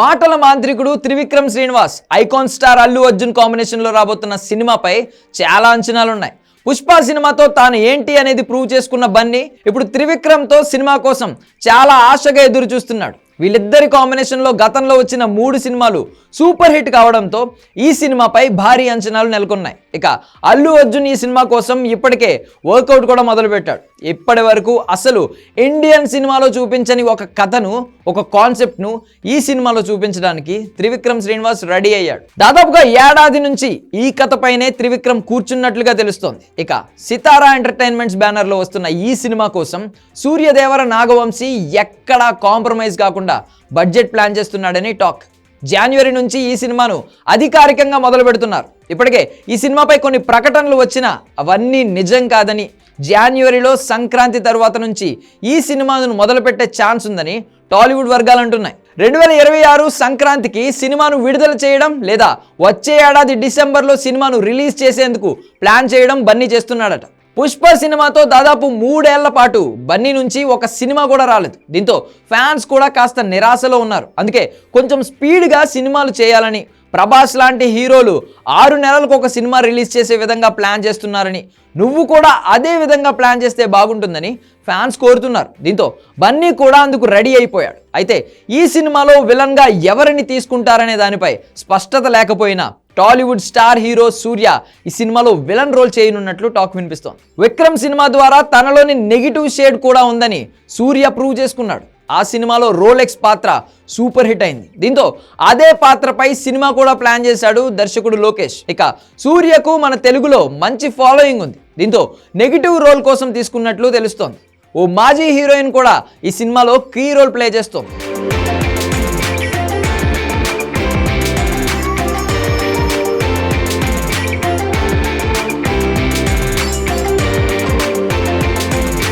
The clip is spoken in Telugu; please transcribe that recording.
మాటల మాంత్రికుడు త్రివిక్రమ్ శ్రీనివాస్ ఐకాన్ స్టార్ అల్లు అర్జున్ కాంబినేషన్లో రాబోతున్న సినిమాపై చాలా అంచనాలున్నాయి. పుష్ప సినిమాతో తాను ఏంటి అనేది ప్రూవ్ చేసుకున్న బన్నీ ఇప్పుడు త్రివిక్రమ్తో సినిమా కోసం చాలా ఆశగా ఎదురు చూస్తున్నాడు వీళ్ళిద్దరి కాంబినేషన్లో గతంలో వచ్చిన మూడు సినిమాలు సూపర్ హిట్ కావడంతో ఈ సినిమాపై భారీ అంచనాలు నెలకొన్నాయి. ఇక అల్లు అర్జున్ ఈ సినిమా కోసం ఇప్పటికే వర్కౌట్ కూడా మొదలుపెట్టాడు. ఇప్పటి వరకు అసలు ఇండియన్ సినిమాలో చూపించని ఒక కథను ఒక కాన్సెప్ట్ను ఈ సినిమాలో చూపించడానికి త్రివిక్రమ్ శ్రీనివాస్ రెడీ అయ్యాడు. దాదాపుగా ఏడాది నుంచి ఈ కథపైనే త్రివిక్రమ్ కూర్చున్నట్లుగా తెలుస్తోంది. ఇక సితారా ఎంటర్టైన్మెంట్స్ బ్యానర్లో వస్తున్న ఈ సినిమా కోసం సూర్యదేవర నాగవంశీ ఎక్కడా కాంప్రమైజ్ కాకుండా బడ్జెట్ ప్లాన్ చేస్తున్నాడని టాక్. జనవరి నుంచి ఈ సినిమాను అధికారికంగా మొదలు పెడుతున్నారు ఇప్పటికే ఈ సినిమాపై కొన్ని ప్రకటనలు వచ్చినా అవన్నీ నిజం కాదని జాన్యువరిలో సంక్రాంతి తరువాత నుంచి ఈ సినిమాను మొదలుపెట్టే ఛాన్స్ ఉందని టాలీవుడ్ వర్గాలు అంటున్నాయి. రెండు వేల ఇరవై ఆరు సంక్రాంతికి సినిమాను విడుదల చేయడం లేదా వచ్చే ఏడాది డిసెంబర్లో సినిమాను రిలీజ్ చేసేందుకు ప్లాన్ చేయడం బన్నీ చేస్తున్నాడట. పుష్ప సినిమాతో దాదాపు మూడేళ్ళ పాటు బన్నీ నుంచి ఒక సినిమా కూడా రాలేదు. దీంతో ఫ్యాన్స్ కూడా కాస్త నిరాశలో ఉన్నారు. అందుకే కొంచెం స్పీడ్గా సినిమాలు చేయాలని ప్రభాస్ లాంటి హీరోలు ఆరు నెలలకు ఒక సినిమా రిలీజ్ చేసే విధంగా ప్లాన్ చేస్తున్నారని నువ్వు కూడా అదే విధంగా ప్లాన్ చేస్తే బాగుంటుందని ఫ్యాన్స్ కోరుతున్నారు. దీంతో బన్నీ కూడా అందుకు రెడీ అయిపోయాడు. అయితే ఈ సినిమాలో విలన్గా ఎవరిని తీసుకుంటారనే దానిపై స్పష్టత లేకపోయినా టాలీవుడ్ స్టార్ హీరో సూర్య ఈ సినిమాలో విలన్ రోల్ చేయనున్నట్లు టాక్ వినిపిస్తోంది. విక్రమ్ సినిమా ద్వారా తనలోని నెగిటివ్ షేడ్ కూడా ఉందని సూర్య ప్రూవ్ చేసుకున్నాడు. ఆ సినిమాలో రోలెక్స్ పాత్ర సూపర్ హిట్ అయింది. దీంతో అదే పాత్రపై సినిమా కూడా ప్లాన్ చేశాడు దర్శకుడు లోకేష్. ఇక సూర్యకు మన తెలుగులో మంచి ఫాలోయింగ్ ఉంది. దీంతో నెగిటివ్ రోల్ కోసం తీసుకున్నట్లు తెలుస్తోంది. ఓ మాజీ హీరోయిన్ కూడా ఈ సినిమాలో కీ రోల్ ప్లే చేస్తోంది.